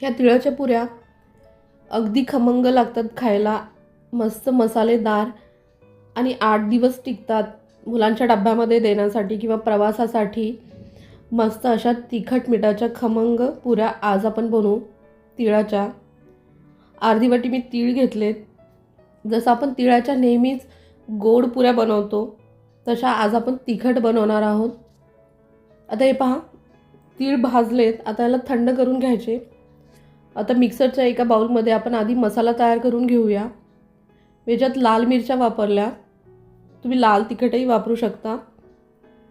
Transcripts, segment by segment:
ह्या तिळाच्या पुऱ्या अगदी खमंग लागतात खायला. मस्त मसालेदार आणि आठ दिवस टिकतात मुलांच्या डब्यामध्ये देण्यासाठी किंवा प्रवासासाठी. मस्त अशा तिखट मिठाच्या खमंग पुऱ्या आज आपण बनवू तिळाच्या. अर्धी वाटी मी तीळ घेतलेत. जसं आपण तिळाच्या नेहमीच गोड पुऱ्या बनवतो तशा आज आपण तिखट बनवणार आहोत. आता हे पहा तीळ भाजलेत आता याला थंड करून घ्यायचे. आता मिक्सरच्या एका बाउलमध्ये आपण आधी मसाला तयार करून घेऊया. याच्यात लाल मिरच्या वापरल्या. तुम्ही लाल तिखटही वापरू शकता.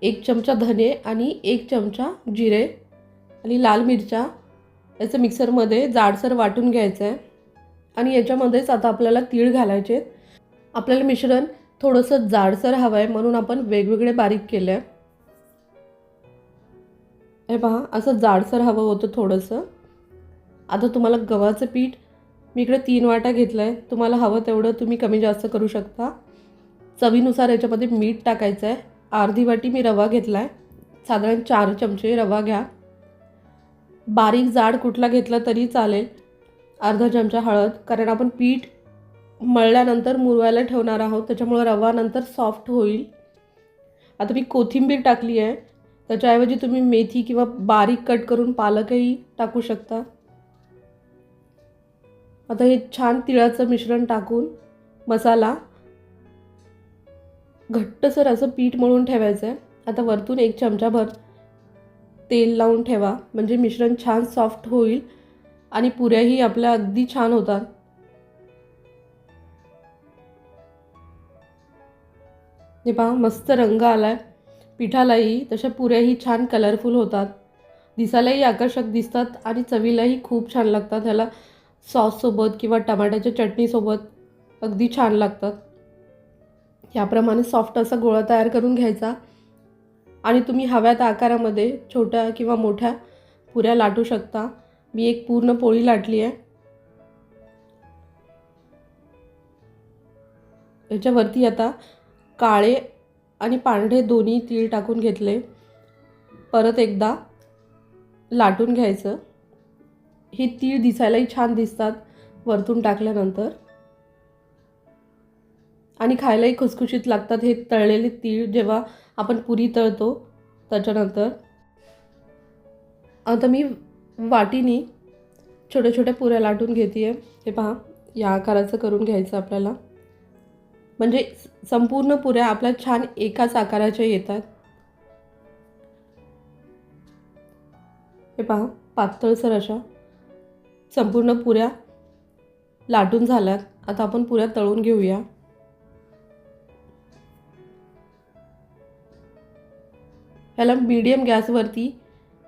एक चमचा धने आणि एक चमचा जिरे आणि लाल मिरच्या याचं मिक्सरमध्ये जाडसर वाटून घ्यायचं आहे आणि याच्यामध्येच आता आपल्याला तीळ घालायचे. आपल्याला मिश्रण थोडंसं जाडसर हवं आहे म्हणून आपण वेगवेगळे बारीक केलं आहे हे पहा असं जाडसर हवं होतं थोडंसं. आता तुम्हाला गव्हाचं पीठ मी इकडे तीन वाटा घेतलं आहे तुम्हाला हवं तेवढं तुम्ही कमी जास्त करू शकता. चवीनुसार याच्यामध्ये मीठ टाकायचं आहे अर्धी वाटी मी रवा घेतला आहे साधारण चार चमचे रवा घ्या. बारीक जाड कुठला घेतला तरी चालेल. अर्धा चमचा हळद कारण आपण पीठ मळल्यानंतर मुरवायला ठेवणार आहोत त्याच्यामुळं रवा नंतर सॉफ्ट होईल. आता मी कोथिंबीर टाकली आहे त्याच्याऐवजी तुम्ही मेथी किंवा बारीक कट करून पालकही टाकू शकता. आता हे छान तिळाचं मिश्रण टाकून मसाला घट्टसर असं पीठ मळून ठेवायचं आहे. आता वरतून एक चमचाभर तेल लावून ठेवा. म्हणजे मिश्रण छान सॉफ्ट होईल आणि पुऱ्याही आपल्या अगदी छान होतात. हे पहा मस्त रंग आलाय. पिठालाही तशा पुऱ्याही छान कलरफुल होतात. दिसायलाही आकर्षक दिसतात आणि चवीलाही खूप छान लागतात. ह्याला सॉससोबत किंवा टमाट्याच्या चटणीसोबत अगदी छान लागतात. याप्रमाणे सॉफ्ट असा गोळा तयार करून घ्यायचा आणि तुम्ही हव्या त्या आकारामध्ये छोट्या किंवा मोठ्या पुऱ्या लाटू शकता. मी एक पूर्ण पोळी लाटली आहे. याच्यावरती आता काळे आणि पांढरे दोन्ही तीळ टाकून घेतले. परत एकदा लाटून घ्यायचं. हे तीळ दिसायलाही छान दिसतात वरतून टाकल्यानंतर. आणि खायलाही खुसखुशीत लागतात. हे तळलेले तीळ जेव्हा आपण पुरी तळतो त्याच्यानंतर. आता मी वाटीनी छोट्या छोट्या पुऱ्या लाटून घेते आहे हे पहा या आकाराचं करून घ्यायचं आपल्याला. म्हणजे संपूर्ण पुऱ्या आपल्या छान एकाच आकाराच्या येतात. हे पहा पातळसर अशा. संपूर्ण पुऱ्या लाटून झाल्यात. आता आपण पुऱ्या तळून घेऊया. ह्याला मीडियम गॅसवरती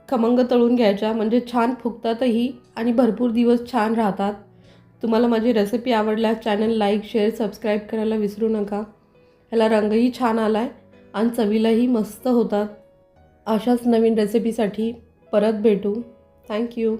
खमंग तळून घ्यायच्या. म्हणजे छान फुगतातही आणि भरपूर दिवस छान राहतात. तुम्हाला माझी रेसिपी आवडल्यास चॅनल लाईक शेअर सबस्क्राईब करायला विसरू नका. ह्याला रंगही छान आला आहे आणि चवीलाही मस्त होतात. अशाच नवीन रेसिपीसाठी परत भेटू. थँक्यू